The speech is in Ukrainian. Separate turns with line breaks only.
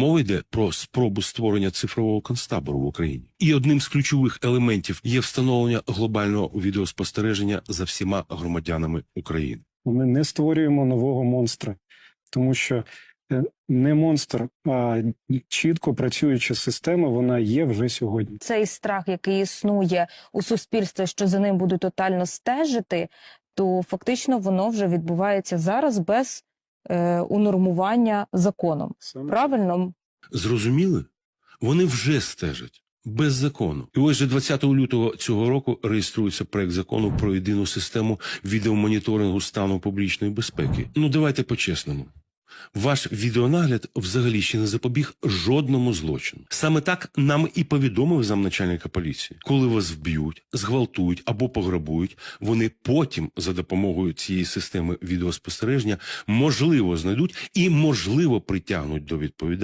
Мова йде про спробу створення цифрового концтабору в Україні. І одним з ключових елементів є встановлення глобального відеоспостереження за всіма громадянами України.
Ми не створюємо нового монстра, тому що е, не монстр, а чітко працююча система, вона є вже сьогодні.
Цей страх, який існує у суспільстві, що за ним будуть тотально стежити, то фактично воно вже відбувається зараз без е, унормування законом. Правильно,
Зрозуміли? Вони вже стежать. Без закону, і ось же 20 лютого цього року реєструється проект закону про єдину систему відеомоніторингу стану публічної безпеки. Ну давайте по-чесному. Ваш відеонагляд взагалі ще не запобіг жодному злочину. Саме так нам і повідомив замначальника поліції. Коли вас вб'ють, зґвалтують або пограбують, вони потім за допомогою цієї системи відеоспостереження можливо знайдуть і можливо притягнуть до відповідальності